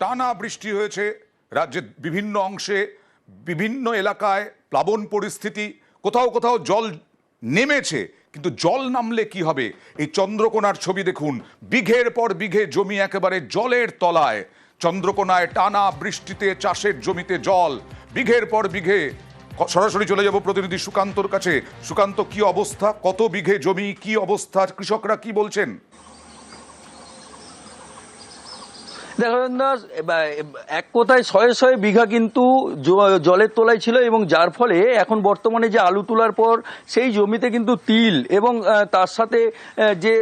টানা বৃষ্টি হয়েছে রাজ্যের বিভিন্ন অংশে, বিভিন্ন এলাকায় প্লাবন পরিস্থিতি, কোথাও কোথাও জল নেমেছে, কিন্তু জল নামলে কি হবে? এই চন্দ্রকোনার ছবি দেখুন। বিঘের পর বিঘে জমি একেবারে জলের তলায়। চন্দ্রকোনায় টানা বৃষ্টিতে চাষের জমিতে জল। বিঘের পর বিঘে সরাসরি চলে যাব প্রতিনিধি সুকান্তর কাছে। সুকান্ত, কি অবস্থা? কত বিঘে জমি? কি অবস্থা? কৃষকরা কি বলছেন? দেখেন না এক কথায় শয়ে শয়ে বিঘা কিন্তু জলের তলায় ছিল এবং যার ফলে এখন বর্তমানে যে আলু তোলার পর সেই জমিতে কিন্তু তিল এবং তার সাথে যে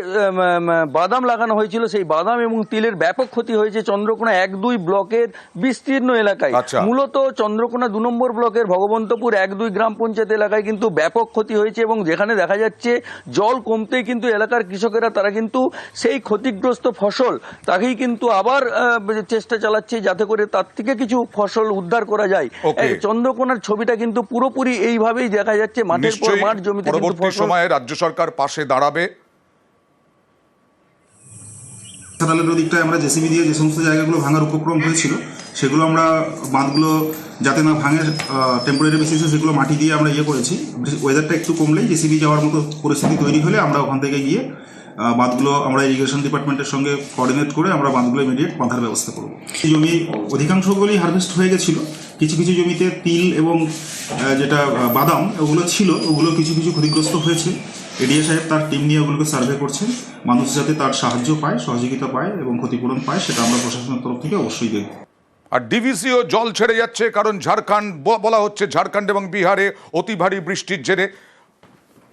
বাদাম লাগানো হয়েছিল সেই বাদাম এবং তিলের ব্যাপক ক্ষতি হয়েছে চন্দ্রকোনা এক দুই ব্লকের বিস্তীর্ণ এলাকায় আচ্ছা। মূলত চন্দ্রকোনা দু নম্বর ব্লকের ভগবন্তপুর এক দুই গ্রাম পঞ্চায়েত এলাকায় কিন্তু ব্যাপক ক্ষতি হয়েছে এবং যেখানে দেখা যাচ্ছে জল কমতেই কিন্তু এলাকার কৃষকেরা তারা কিন্তু সেই ক্ষতিগ্রস্ত ফসল তাকেই কিন্তু আবার চেষ্টা চালাচ্ছে যাতে করে তার থেকে কিছু ফসল উদ্ধার করা যায়। চন্দ্রকোনার ছবিটা কিন্তু পুরোপুরি এইভাবেই দেখা যাচ্ছে। মাঠের পর মাঠ জমিতে পরবর্তী সময়ে রাজ্য সরকার পাশে দাঁড়াবে। সাতালের ওদিকটায় আমরা জেসিবি দিয়ে যে সমস্ত জায়গাগুলো ভাঙার উপক্রম হয়েছিল সেগুলো আমরা বাঁধগুলো যাতে না ভাঙে টেম্পোরারি বেসিসে সেগুলো মাটি দিয়ে আমরা ইয়ে করেছি। ওয়েদারটা একটু কমলেই জেসিবি যাওয়ার মতো পরিস্থিতি তৈরি হলে আমরা ওখান থেকে গিয়ে বাঁধগুলো আমরা ইরিগেশন ডিপার্টমেন্টের সঙ্গে কোঅর্ডিনেট করে আমরা বাঁধগুলো ইমিডিয়েট বাঁধার ব্যবস্থা করব। জমি অধিকাংশগুলি হারভেস্ট হয়ে গেছিল। কিছু কিছু জমিতে তিল এবং যেটা বাদাম, ওগুলো ছিল, ওগুলো কিছু কিছু ক্ষতিগ্রস্ত হয়েছে। এডিএ সাহেব তার টিম নিয়ে ওগুলোকে সার্ভে করছেন। মানুষ যাতে তার সাহায্য পায়, সহযোগিতা পায় এবং ক্ষতিপূরণ পায়, সেটা আমরা প্রশাসনের তরফ থেকে অবশ্যই দেখব। আর ডিভিসিও জল ছেড়ে যাচ্ছে, কারণ ঝাড়খণ্ড বলা হচ্ছে ঝাড়খণ্ড এবং বিহারে অতি ভারী বৃষ্টির জেরে।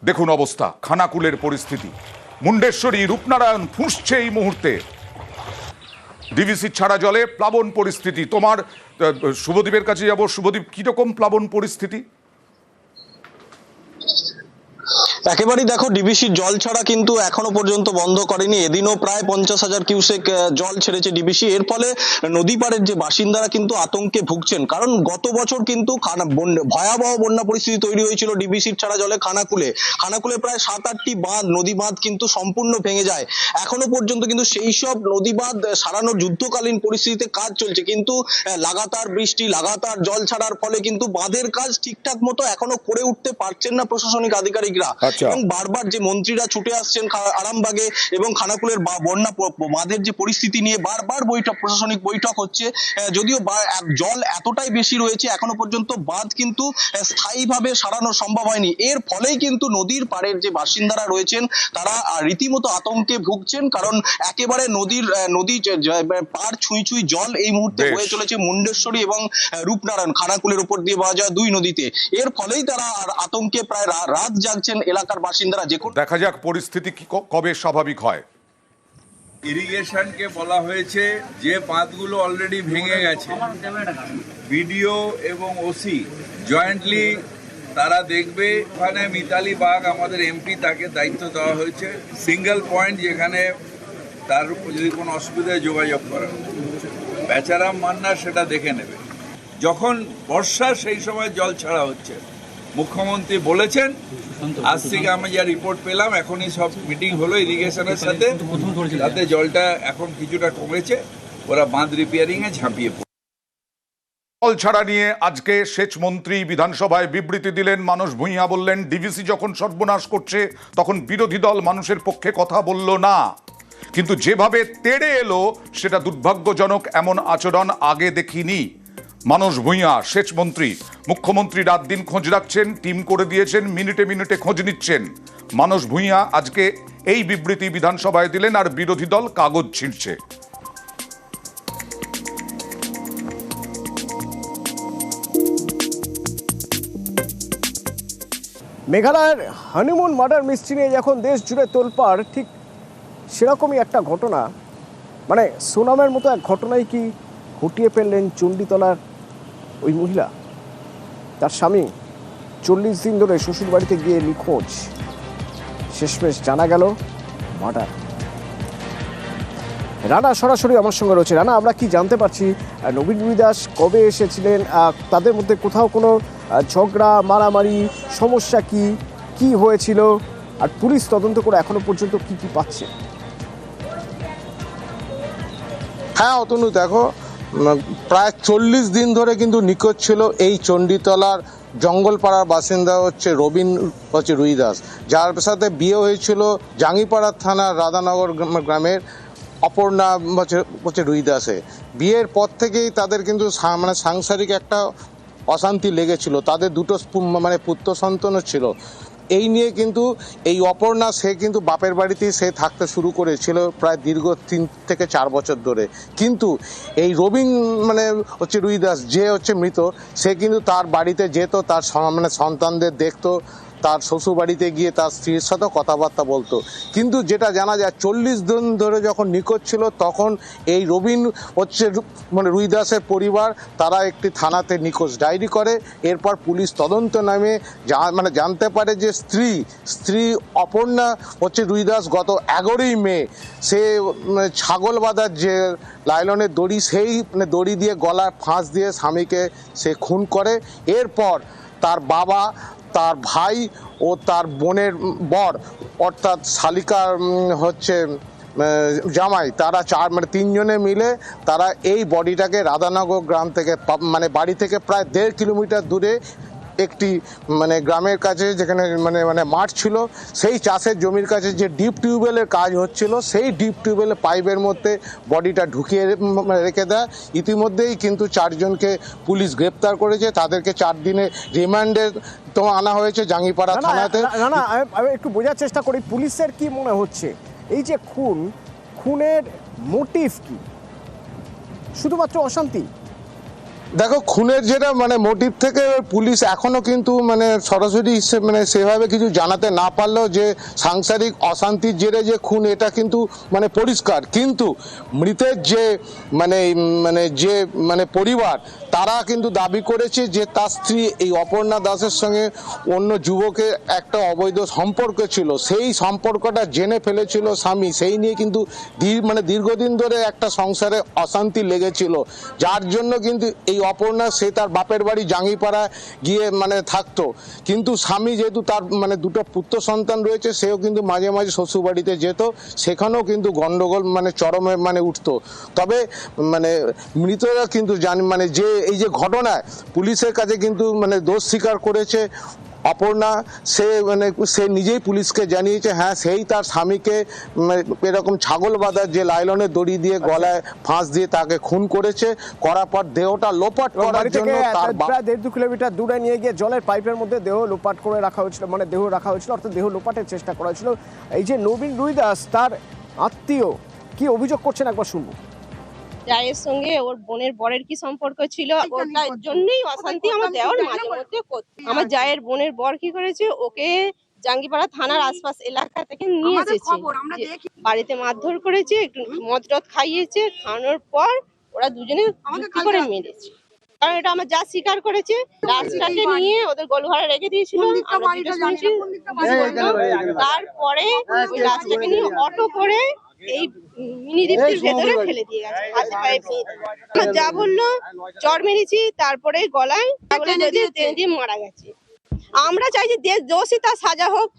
দেখুন অবস্থা, খানাকুলের পরিস্থিতি। মুন্ডেশ্বরী রূপনারায়ণ ফুঁসছে এই মুহূর্তে। ডিভিসি ছাড়া জলে প্লাবন পরিস্থিতি। তোমার শুভদীপের কাছে যাব। শুভদীপ, কীরকম প্লাবন পরিস্থিতি? একেবারেই দেখো ডিবিসির জল ছাড়া কিন্তু এখনও পর্যন্ত বন্ধ করেনি। এদিনও প্রায় পঞ্চাশ হাজার কিউসেক জল ছেড়েছে ডিবিসি। এর ফলে নদী পাড়ের যে বাসিন্দারা কিন্তু আতঙ্কে ভুগছেন। কারণ গত বছর কিন্তু ভয়াবহ বন্যা পরিস্থিতি তৈরি হয়েছিল ডিবিসির ছাড়া জলে খানাকুলে। খানাকুলে প্রায় সাত আটটি বাঁধ নদী বাঁধ কিন্তু সম্পূর্ণ ভেঙে যায়। এখনও পর্যন্ত কিন্তু সেই সব নদী বাঁধ সারানোর যুদ্ধকালীন পরিস্থিতিতে কাজ চলছে। কিন্তু লাগাতার বৃষ্টি, লাগাতার জল ছাড়ার ফলে কিন্তু বাঁধের কাজ ঠিকঠাক মতো এখনও করে উঠতে পারছেন না প্রশাসনিক আধিকারিকরা। এবং বারবার যে মন্ত্রীরা ছুটে আসছেন আরামবাগে এবং খানাকুলের বন্যা বাঁধের যে পরিস্থিতি নিয়ে বারবার বৈঠক প্রশাসনিক বৈঠক হচ্ছে যদিও জল এতটাই বেশি রয়েছে এখনও পর্যন্ত বাঁধ কিন্তু স্থায়ীভাবে সারানো সম্ভব হয়নি। এর ফলেই কিন্তু নদীর পাড়ের যে বাসিন্দারা রয়েছেন তারা রীতিমতো আতঙ্কে ভুগছেন কারণ একেবারে নদীর নদী পাড় ছুঁই ছুঁই জল এই মুহূর্তে হয়ে চলেছে মুন্ডেশ্বরী এবং রূপনারায়ণ। খানাকুলের উপর দিয়ে বওয়া যায় দুই নদীতে। এর ফলেই তারা আর আতঙ্কে প্রায় রাত জাগছেন এলাকার বাসিন্দারা যে দেখা যাক পরিস্থিতি কি কবে স্বাভাবিক হয়। ইরিগেশনকে বলা হয়েছে যে বাঁধগুলো অলরেডি ভেঙে গেছে। বিডিও এবং ওসি জয়েন্টলি তারা দেখবে ওখানে মিতালি বাগ আমাদের এমপি তাকে দায়িত্ব দেওয়া হয়েছে। সিঙ্গেল পয়েন্ট যেখানে তার যদি কোনো অসুবিধায় যোগাযোগ করা বেচারাম মান্না সেটা দেখে নেবে। যখন বর্ষা সেই সময় জল ছাড়া হচ্ছে মুখ্যমন্ত্রী বলেছেন। আজ থেকে আমি যা রিপোর্ট পেলাম এখনই সব মিটিং হলো ইরিগেশনের সাথে। তাতে জলটা এখন কিছুটা কমেছে। ওরা বাঁধ রিপেয়ারিংয়ে ঝাঁপিয়ে পড়ে। জল ছাড়া নিয়ে আজকে সেচ মন্ত্রী বিধানসভায় বিবৃতি দিলেন মানুষ ভূঁইয়া বললেন ডিভিসি যখন সর্বনাশ করছে তখন বিরোধী দল মানুষের পক্ষে কথা বলল না। কিন্তু যেভাবে তেড়ে এলো সেটা দুর্ভাগ্যজনক এমন আচরণ আগে দেখিনি। মানুষ ভূঁইয়া, সেচ মন্ত্রী। মুখ্যমন্ত্রী রাত দিন খোঁজ রাখছেন, টিম করে দিয়েছেন, মিনিটে মিনিটে খোঁজ নিচ্ছেন। মানুষ ভূঁইয়া আজকে এই বিবৃতি বিধানসভায় দিলেন আর বিরোধী দল কাগজ ছিঁড়ছে। মেঘালয়ের হানিমুন মার্ডার মিস্ট্রি নিয়ে যখন দেশ জুড়ে তোলপাড়, ঠিক সেরকমই একটা ঘটনা। মানে সোনামের মতো এক ঘটনাই কি ঘটিয়ে ফেললেন চণ্ডীতলার ওই মহিলা, তার স্বামী চল্লিশ দিন ধরে শ্বশুরবাড়িতে গিয়ে নিখোঁজ। শেষমেশ জানা গেল মার্ডার। রানা সরাসরি আমার সঙ্গে রয়েছে। রানা, আমরা কি জানতে পারছি নবীন দাস কবে এসেছিলেন তাদের মধ্যে কোথাও কোনো ঝগড়া, মারামারি, সমস্যা কি কি হয়েছিল, আর পুলিশ তদন্ত করে এখনও পর্যন্ত কি কি পাচ্ছে? হ্যাঁ অতনু, দেখো প্রায় চল্লিশ দিন ধরে কিন্তু নিখোঁজ ছিল এই চণ্ডীতলার জঙ্গলপাড়ার বাসিন্দা হচ্ছে রবিন, হচ্ছে রুই দাস যার সাথে বিয়ে হয়েছিল জাঙ্গিপাড়া থানার রাধানগর গ্রামের অপর্ণা, হচ্ছে হচ্ছে রুই দাসে বিয়ের পর থেকেই তাদের কিন্তু মানে সাংসারিক একটা অশান্তি লেগেছিল। তাদের দুটো মানে পুত্র সন্তানও ছিল। এই নিয়ে কিন্তু এই অপর্ণা, সে কিন্তু বাপের বাড়িতেই সে থাকতে শুরু করেছিল প্রায় দীর্ঘ তিন থেকে চার বছর ধরে। কিন্তু এই রবিন মানে হচ্ছে রুইদাস, যে হচ্ছে মৃত, সে কিন্তু তার বাড়িতে যেত, তার মানে সন্তানদের দেখতো তার শ্বশুর বাড়িতে গিয়ে তার স্ত্রীর সাথে কথাবার্তা বলতো। কিন্তু যেটা জানা যায়, চল্লিশ দিন ধরে যখন নিখোঁজ ছিল, তখন এই রবিন হচ্ছে মানে রুই দাসের পরিবার, তারা একটি থানাতে নিখোঁজ ডায়েরি করে। এরপর পুলিশ তদন্ত নামে মানে জানতে পারে যে স্ত্রী স্ত্রী অপর্ণা হচ্ছে রুই দাস গত এগারোই মে। সে ছাগল বাঁধার যে লাইলনের দড়ি, সেই মানে দড়ি দিয়ে গলায় ফাঁস দিয়ে স্বামীকে সে খুন করে। এরপর তার বাবা তার ভাই ও তার বোনের বর, অর্থাৎ শালিকা হচ্ছে জামাই, তারা চার মানে তিনজনে মিলে তারা এই বডিটাকে রাধানগর গ্রাম থেকে মানে বাড়ি থেকে প্রায় দেড় কিলোমিটার দূরে একটি মানে গ্রামের কাছে যেখানে মানে মানে মাঠ ছিল সেই চাষের জমির কাছে যে ডিপ টিউবওয়েলের কাজ হচ্ছিল সেই ডিপ টিউবওয়েলের পাইপের মধ্যে বডিটা ঢুকিয়ে রেখে দেয়। ইতিমধ্যেই কিন্তু চারজনকে পুলিশ গ্রেপ্তার করেছে। তাদেরকে চার দিনে রিমান্ডে তো আনা হয়েছে জাঙ্গিপাড়া থানাতে। না, না আমি একটু বোঝার চেষ্টা করি পুলিশের কি মনে হচ্ছে? এই যে খুন খুনের মোটিভ কি? শুধুমাত্র অশান্তি? দেখো, খুনের যেটা মানে মোটিভ থেকে পুলিশ এখনও কিন্তু মানে সরাসরি মানে সেভাবে কিছু জানাতে না পারলেও যে সাংসারিক অশান্তির জেরে যে খুন, এটা কিন্তু মানে পরিষ্কার। কিন্তু মৃতের যে মানে মানে যে মানে পরিবার, তারা কিন্তু দাবি করেছে যে তার স্ত্রী এই অপর্ণা দাসের সঙ্গে অন্য যুবকের একটা অবৈধ সম্পর্ক ছিল। সেই সম্পর্কটা জেনে ফেলেছিল স্বামী। সেই নিয়ে কিন্তু মানে দীর্ঘদিন ধরে একটা সংসারে অশান্তি লেগেছিল। যার জন্য কিন্তু এই অপর্ণা, সে তার বাপের বাড়ি জাঙ্গিপাড়ায় গিয়ে মানে থাকতো। কিন্তু স্বামী যেহেতু তার মানে দুটো পুত্র সন্তান রয়েছে, সেও কিন্তু মাঝে মাঝে শ্বশুরবাড়িতে যেত। সেখানেও কিন্তু গন্ডগোল মানে চরমে মানে উঠত। তবে মানে মৃতরা কিন্তু জানি মানে যে এই যে ঘটনায় পুলিশের কাছে কিন্তু মানে দোষ স্বীকার করেছে। অপর্ণা সে মানে সে নিজেই পুলিশকে জানিয়েছে হ্যাঁ সেই তার স্বামীকে এরকম ছাগল বাঁধার যে লাইলনের দড়ি দিয়ে গলায় ফাঁস দিয়ে তাকে খুন করেছে করার পর দেহটা লোপাট করার জন্য তার প্রায় দেড় দু কিলোমিটার দূরে নিয়ে গিয়ে জলের পাইপের মধ্যে দেহ লোপাট করে রাখা হয়েছিল মানে দেহ রাখা হয়েছিল অর্থাৎ দেহ লোপাটের চেষ্টা করা হয়েছিল। এই যে নবীন রুইদাস তার আত্মীয় কি অভিযোগ করছেন একবার শুনব। জায়ের সঙ্গে ওর বোনের বরের কি সম্পর্ক ছিল? ওটার জন্যই অশান্তি আমার দেওয়ার মাঝে মধ্যে করতো আমার জায়ের বোনের বর কি করেছে? ওকে জাঙ্গিপাড়া থানার আশপাশ এলাকা থেকে নিয়ে এসেছে। বাড়িতে মারধর করেছে একটু মদ টদ খাইয়েছে খাওয়ানোর পর ওরা দুজনে যুক্তি করে মেরেছে। কারণ এটা আমার যা স্বীকার করেছে লাশটাকে নিয়ে ওদের গোলঘরে রেখে দিয়েছিল। শুনছি তারপরে ওই লাশটাকে নিয়ে অটো করে এই মিনি দ্বীপের ভেতরে ফেলে দিয়ে গেছে। হাতে পায়ে আমার যা বলল চর মেরেছি তারপরে গলায় দিয়ে মারা গেছে। আমরা চাই যে দেশ দোষী তার সাজা হোক